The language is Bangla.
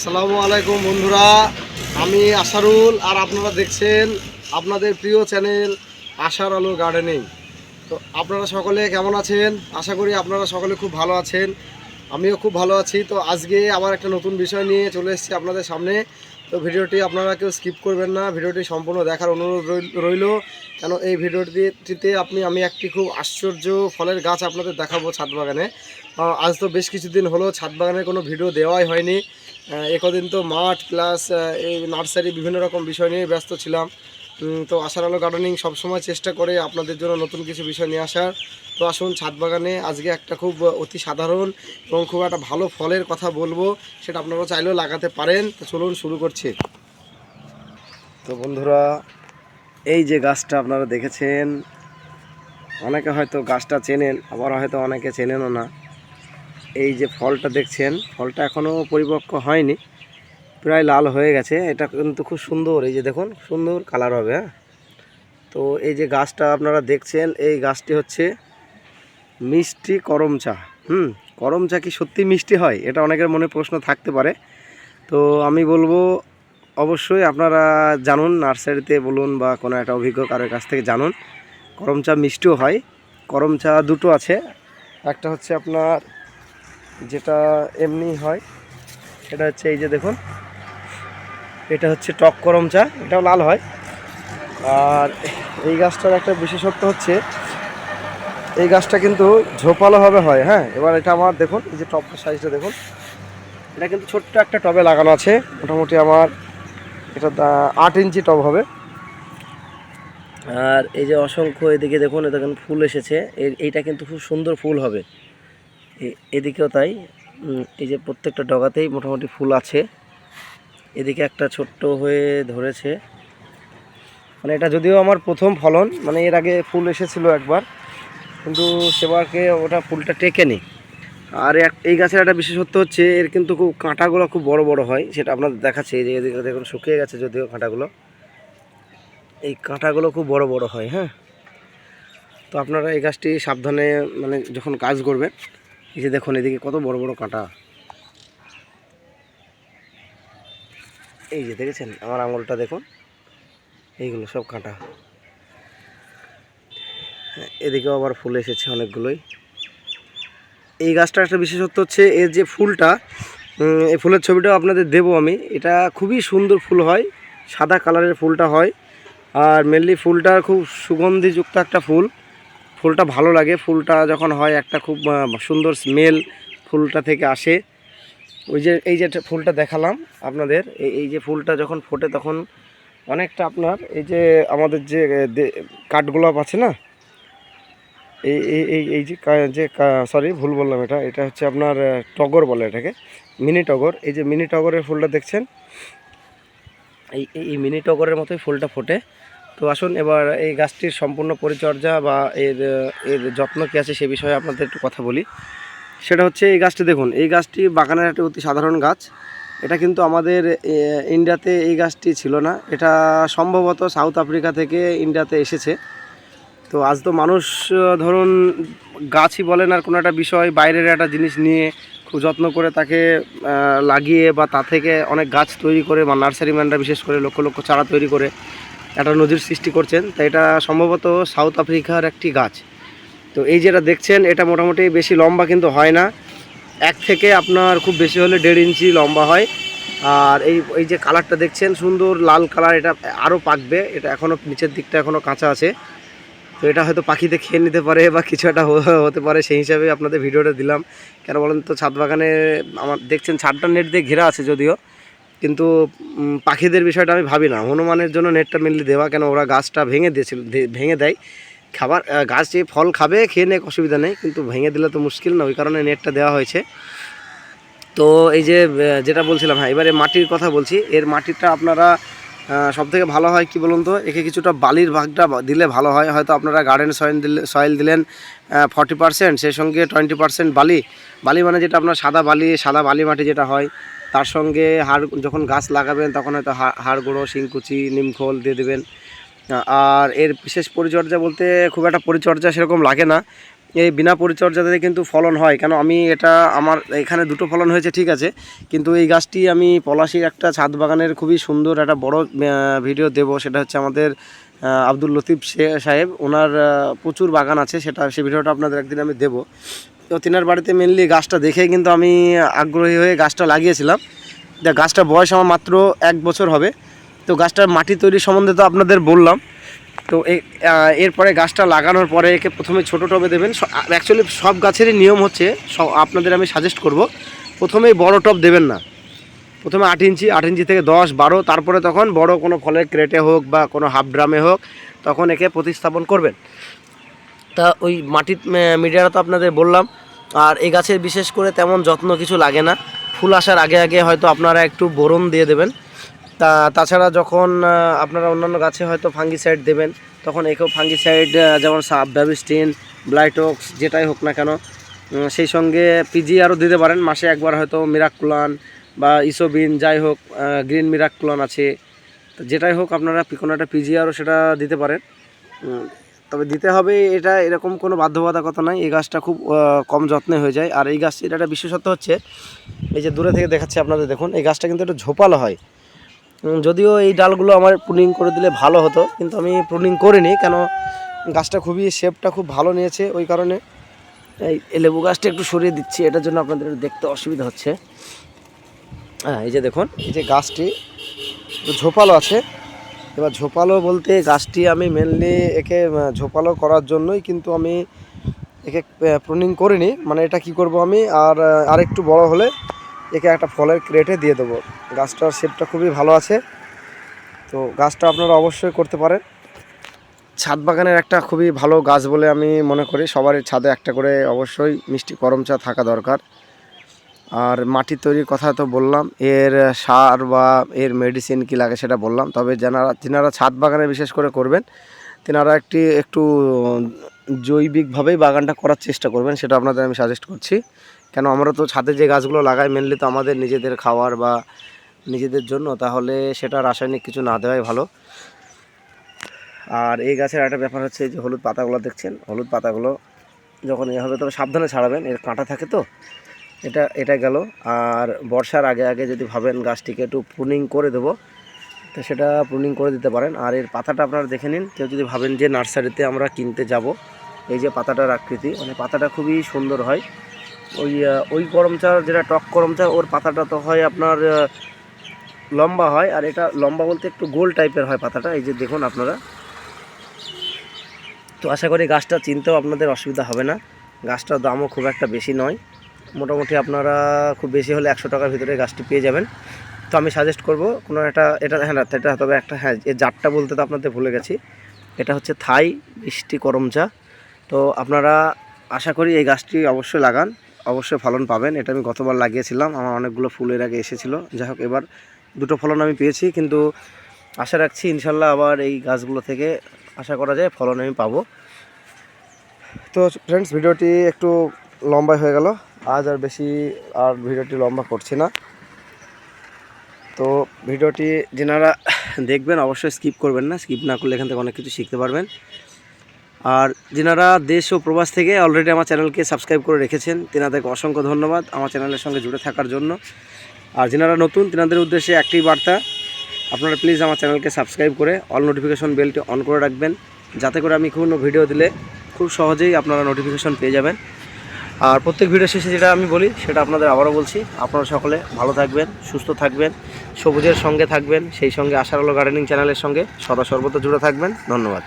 আসসালামু আলাইকুম বন্ধুরা, আমি আশারুল আর আপনারা দেখছেন আপনাদের প্রিয় চ্যানেল আশার আলো গার্ডেনিং। তো আপনারা সকলে কেমন আছেন? আশা করি আপনারা সকলে খুব ভালো আছেন, আমিও খুব ভালো আছি। তো আজকে আমার একটা নতুন বিষয় নিয়ে চলে এসেছি আপনাদের সামনে। তো ভিডিওটি আপনারা কেউ স্কিপ করবেন না, ভিডিওটি সম্পূর্ণ দেখার অনুরোধ রইল কেন এই ভিডিওটিতে আপনি, আমি একটি খুব আশ্চর্য ফলের গাছ আপনাদের দেখাবো ছাদ বাগানে। আজ তো বেশ কিছুদিন হলো ছাদ বাগানের কোনো ভিডিও দেওয়াই হয়নি। একদিন তো মাঠ প্লাস এই নার্সারি বিভিন্ন রকম বিষয় নিয়ে ব্যস্ত ছিলাম। তো আশার আলো গার্ডেনিং সবসময় চেষ্টা করে আপনাদের জন্য নতুন কিছু বিষয় নিয়ে আসার। তো আসুন ছাদ বাগানে আজকে একটা খুব অতি সাধারণ এবং খুব একটা ভালো ফলের কথা বলব, সেটা আপনারা চাইলেও লাগাতে পারেন। তো চলুন শুরু করছি। তো বন্ধুরা, এই যে গাছটা আপনারা দেখেছেন, অনেকে হয়তো গাছটা চেনেন, আবার হয়তো অনেকে চেনেনও না। এই যে ফলটা দেখছেন, ফলটা এখনও পরিপক্ক হয়নি, প্রায় লাল হয়ে গেছে। এটা কিন্তু খুব সুন্দর, এই যে দেখুন, সুন্দর কালার হবে হ্যাঁ? তো এই যে গাছটা আপনারা দেখছেন, এই গাছটি হচ্ছে মিষ্টি করম চা, হুম? করম চা কি সত্যি মিষ্টি হয়? এটা অনেকের মনে প্রশ্ন থাকতে পারে। তো আমি বলব, অবশ্যই আপনারা জানুন, নার্সারিতে বলুন বা কোনো একটা অভিজ্ঞ কারোর কাছ থেকে জানুন, করম চা মিষ্টিও হয়। করম চা দুটো আছে, একটা হচ্ছে আপনার যেটা এমনি হয়, এটা হচ্ছে এই যে দেখুন। এটা হচ্ছে টক করম চা, এটাও লাল হয়। আর এই গাছটার একটা বিশেষত্ব হচ্ছে, এই গাছটা কিন্তু ঝোপালোভাবে হয় হ্যাঁ? এবার এটা আমার দেখুন, এই যে টপের সাইজটা দেখুন। এটা কিন্তু ছোট্ট একটা টবে লাগানো আছে, মোটামুটি আমার এটা আট ইঞ্চি টব হবে। আর এই যে অসংখ্য এদিকে দেখুন, এটা দেখুন ফুল এসেছে। এইটা কিন্তু খুব সুন্দর ফুল হবে। এদিকেও তাই। এই যে প্রত্যেকটা ডগাতেই মোটামুটি ফুল আছে। এদিকে একটা ছোট্ট হয়ে ধরেছে। মানে এটা যদিও আমার প্রথম ফলন মানে এর আগে ফুল এসেছিল একবার, কিন্তু সেবারকে ওটা ফুলটা টেকেনি। আর এই গাছের একটা বিশেষত্ব হচ্ছে, এর কিন্তু খুব কাঁটাগুলো খুব বড় বড় হয়, সেটা আপনাদের দেখাচ্ছে। যে এদিকে দেখুন, শুকিয়ে গেছে যদিও কাঁটাগুলো। এই কাঁটাগুলো খুব বড় বড় হয় হ্যাঁ। তো আপনারা এই গাছটি সাবধানে মানে যখন কাজ করবেন এই যে দেখুন, এদিকে কত বড় বড় কাঁটা। এই যে দেখেছেন, আমার আঙুলটা দেখুন, এইগুলো সব কাঁটা। এদিকেও আবার ফুল এসেছে অনেকগুলোই। এই গাছটার একটা বিশেষত্ব হচ্ছে, এর যে ফুলটা এই ফুলের ছবিটাও আপনাদের দেবো আমি। এটা খুবই সুন্দর ফুল হয়, সাদা কালারের ফুলটা হয়। আর মেনলি ফুলটা খুব সুগন্ধিযুক্ত একটা ফুল। ফুলটা ভালো লাগে। ফুলটা যখন হয় একটা খুব সুন্দর স্মেল ফুলটা থেকে আসে। ওই যে, এই যে ফুলটা দেখালাম আপনাদের এই যে ফুলটা যখন ফোটে তখন অনেকটা আপনার এই যে আমাদের যে কাঠগোলাপ আছে না? এই এই এই যে যে সরি ভুল বললাম এটা। এটা হচ্ছে আপনার টগর বলে এটাকে, মিনি টগর। এই যে মিনি টগরের ফুলটা দেখছেন? এই- এই মিনি টগরের মতোই ফুলটা ফোটে। তো আসুন, এবার এই গাছটির সম্পূর্ণ পরিচর্যা বা এর এর যত্ন কী আছে সে বিষয়ে আপনাদের একটু কথা বলি। সেটা হচ্ছে এই গাছটি দেখুন, এই গাছটি বাগানের একটা অতি সাধারণ গাছ। এটা কিন্তু আমাদের ইন্ডিয়াতে এই গাছটি ছিল না। এটা সম্ভবত সাউথ আফ্রিকা থেকে ইন্ডিয়াতে এসেছে। তো আজ তো মানুষ, ধরুন, গাছই বলেন আর কোনো একটা বিষয়, বাইরের একটা জিনিস নিয়ে খুব যত্ন করে তাকে লাগিয়ে বা তা থেকে অনেক গাছ তৈরি করে বা নার্সারি ম্যানরা বিশেষ করে লক্ষ লক্ষ চারা তৈরি করে। একটা নজির সৃষ্টি করছেন তাই এটা সম্ভবত সাউথ আফ্রিকার একটি গাছ। তো এই যেটা দেখছেন, এটা মোটামুটি বেশি লম্বা কিন্তু হয় না। এক থেকে আপনার খুব বেশি হলে দেড় ইঞ্চি লম্বা হয়। আর এই এই যে কালারটা দেখছেন, সুন্দর লাল কালার, এটা আরও পাকবে। এটা এখনও নিচের দিকটা এখনও কাঁচা আছে। তো এটা হয়তো পাখিতে খেয়ে নিতে পারে বা কিছু একটা হতে পারে, সেই হিসাবে আপনাদের ভিডিওটা দিলাম। কেন বলেন তো, ছাদ বাগানে আমার, দেখছেন ছাদটা নেট দিয়ে ঘেরা আছে যদিও। কিন্তু পাখিদের বিষয়টা আমি ভাবি না। হনুমানের জন্য নেটটা মেনলি দেওয়া, কেন ওরা গাছটা ভেঙে দিয়েছিল ভেঙে দেয়। খাবার গাছ ফল খাবে, খেয়ে নেক, অসুবিধা নেই, কিন্তু ভেঙে দিলে তো মুশকিল না, ওই কারণে নেটটা দেওয়া হয়েছে। তো এই যে যেটা বলছিলাম হ্যাঁ এবারে মাটির কথা বলছি। এর মাটিটা আপনারা সব থেকে ভালো হয় কি বলুন তো? একে কিছুটা বালির ভাগটা দিলে ভালো হয়। হয়তো আপনারা গার্ডেন সয়েল দিলে সয়েল দিলেন ফর্টি পার্সেন্ট সেই সঙ্গে টোয়েন্টি পার্সেন্ট বালি। বালি মানে যেটা আপনার সাদা বালি সাদা বালি মাটি যেটা হয় তার সঙ্গে হাড় যখন গাছ লাগাবেন তখন হয়তো হাড় গুঁড়ো শিংকুচি, নিমখোল দিয়ে দেবেন। আর এর বিশেষ পরিচর্যা বলতে খুব একটা পরিচর্যা সেরকম লাগে না। এই বিনা পরিচর্যাতে কিন্তু ফলন হয়। কেন আমি এটা আমার এখানে দুটো ফলন হয়েছে, ঠিক আছে। কিন্তু এই গাছটি আমি পলাশির একটা ছাদ বাগানের খুবই সুন্দর একটা বড় ভিডিও দেব। সেটা হচ্ছে আমাদের আব্দুল লতিফ সাহেব, ওনার প্রচুর বাগান আছে, সেটা সে ভিডিওটা আপনাদের একদিন আমি দেব। তো তিনার বাড়িতে মেনলি গাছটা দেখে কিন্তু আমি আগ্রহী হয়ে গাছটা লাগিয়েছিলাম। গাছটার বয়স আমার মাত্র এক বছর হবে। তো গাছটার মাটি তৈরি সম্বন্ধে তো আপনাদের বললাম। তো এরপরে গাছটা লাগানোর পরে একে প্রথমে ছোটো টবে দেবেন। অ্যাকচুয়ালি সব গাছেরই নিয়ম হচ্ছে আপনাদের আমি সাজেস্ট করব, প্রথমেই বড় টব দেবেন না। প্রথমে আট ইঞ্চি আট ইঞ্চি থেকে দশ, বারো, তারপরে তখন বড় কোনো ফলের ক্রেটে হোক বা কোনো হাফ ড্রামে হোক, তখন একে প্রতিস্থাপন করবেন। তা ওই মাটির মিডিয়াটা তো আপনাদের বললাম, আর এই গাছের বিশেষ করে তেমন যত্ন কিছু লাগে না। ফুল আসার আগে আগে হয়তো আপনারা একটু বোরন দিয়ে দেবেন। তা, তাছাড়া যখন আপনারা অন্যান্য গাছে হয়তো ফাঙ্গিসাইড দেবেন, তখন একেও ফাঙ্গিসাইড যেমন সাব ব্যাবিস্টিন ব্লাইটক্স যেটাই হোক না কেন সেই সঙ্গে পিজি আরও দিতে পারেন। মাসে একবার হয়তো মিরাকুলান বা ইসোবিন, যাই হোক গ্রিন মিরাকুলান আছে। তো যেটাই হোক, আপনারা কোনো একটা পিজি আরও সেটা দিতে পারেন। তবে দিতে হবে এটা এরকম কোনো বাধ্যবাধকতা নাই। এই গাছটা খুব কম যত্নে হয়ে যায়। আর এই গাছ এটা একটা বিশেষত্ব হচ্ছে, এই যে দূরে থেকে দেখাচ্ছি আপনাদের, দেখুন, এই গাছটা কিন্তু একটু ঝোপালো হয়। যদিও এই ডালগুলো আমার প্রুনিং করে দিলে ভালো হতো, কিন্তু আমি প্রুনিং করিনি, কেন গাছটা খুবই, শেপটা খুব ভালো নিয়েছে ওই কারণে। এই লেবু গাছটা একটু সরিয়ে দিচ্ছি, এটার জন্য আপনাদের দেখতে অসুবিধা হচ্ছে। হ্যাঁ এই যে দেখুন, এই যে গাছটি ঝোপালো আছে। এবার ঝোপালো বলতে গাছটি আমি মেনলি একে ঝোপালো করার জন্যই কিন্তু আমি একে প্রুনিং করিনি। মানে এটা কি করব আমি? আর আরেকটু বড় হলে একে একটা ফলের ক্রেটে দিয়ে দেবো। গাছটার শেপটা খুবই ভালো আছে। তো গাছটা আপনারা অবশ্যই করতে পারেন। ছাদ বাগানের একটা খুবই ভালো গাছ বলে আমি মনে করি। সবারই ছাদে একটা করে অবশ্যই মিষ্টি করম চা থাকা দরকার। আর মাটি তৈরির কথা তো বললাম, এর সার বা এর মেডিসিন কি লাগে সেটা বললাম, তবে যারা যিনারা ছাদ বাগানে বিশেষ করে করবেন, তেনারা একটি, একটু জৈবিকভাবেই বাগানটা করার চেষ্টা করবেন, সেটা আপনাদের আমি সাজেস্ট করছি। কেন আমরা তো ছাদে যে গাছগুলো লাগাই মেনলি তো আমাদের নিজেদের খাওয়ার বা নিজেদের জন্য, তাহলে সেটা রাসায়নিক কিছু না দেওয়াই ভালো। আর এই গাছের একটা ব্যাপার হচ্ছে যে হলুদ পাতাগুলো দেখছেন, হলুদ পাতাগুলো যখন এ হবে তবে সাবধানে ছাড়াবেন, এর কাঁটা থাকে তো এটা এটা গেল। আর বর্ষার আগে আগে যদি ভাবেন গাছটিকে একটু প্রুনিং করে দেবো, তো সেটা প্রুনিং করে দিতে পারেন। আর এর পাতাটা আপনারা দেখে নিন। কেউ যদি ভাবেন যে নার্সারিতে আমরা কিনতে যাব, এই যে পাতাটার আকৃতি মানে পাতাটা খুবই সুন্দর হয়। ওই ওই করমচা যেটা টক করমচা ওর পাতাটা তো হয় আপনার লম্বা হয়। আর এটা লম্বা বলতে একটু গোল টাইপের হয় পাতাটা। এই যে দেখুন আপনারা। তো আশা করি গাছটা চিনতেও আপনাদের অসুবিধা হবে না। গাছটার দামও খুব একটা বেশি নয়। মোটামুটি আপনারা খুব বেশি হলে একশো টাকার ভিতরে গাছটি পেয়ে যাবেন। তো আমি সাজেস্ট করব, কোনো একটা, এটা হ্যাঁ এটা তবে একটা হ্যাঁ এর জাতটা বলতে তো আপনাদের ভুলে গেছি। এটা হচ্ছে থাই মিষ্টি করমচা। তো আপনারা আশা করি এই গাছটি অবশ্যই লাগান, অবশ্যই ফলন পাবেন। এটা আমি গতবার লাগিয়েছিলাম, আমার অনেকগুলো ফুলের আগে এসেছিল। যাই হোক, এবার দুটো ফলন আমি পেয়েছি, কিন্তু আশা রাখছি ইনশাল্লাহ আবার এই গাছগুলো থেকে আশা করা যায় ফলন আমি পাবো। তো ফ্রেন্ডস ভিডিওটি একটু লম্বা হয়ে গেল। আজ আর বেশি আর ভিডিওটি লম্বা করছি না। তো ভিডিওটি যেনারা দেখবেন অবশ্যই স্কিপ করবেন না স্কিপ না করলে এখান থেকে অনেক কিছু শিখতে পারবেন। আর যেনারা দেশ ও প্রবাস থেকে অলরেডি আমার চ্যানেলকে সাবস্ক্রাইব করে রেখেছেন, তেনাদেরকে অসংখ্য ধন্যবাদ আমার চ্যানেলের সঙ্গে জুড়ে থাকার জন্য। আর যেনারা নতুন, তেনাদের উদ্দেশ্যে একটি বার্তা, আপনারা প্লিজ আমার চ্যানেলকে সাবস্ক্রাইব করে অল নোটিফিকেশন বেলটি অন করে রাখবেন। যাতে করে আমি কোনো ভিডিও দিলে খুব সহজেই আপনারা নোটিফিকেশন পেয়ে যাবেন। আর প্রত্যেক ভিডিও শেষে যেটা আমি বলি, সেটা আপনাদের আবারও বলছি। আপনারা সকলে ভালো থাকবেন, সুস্থ থাকবেন, সবুজের সঙ্গে থাকবেন, সেই সঙ্গে আশার আলো গার্ডেনিং চ্যানেলের সঙ্গে সদা সর্বদা জুড়ে থাকবেন। ধন্যবাদ।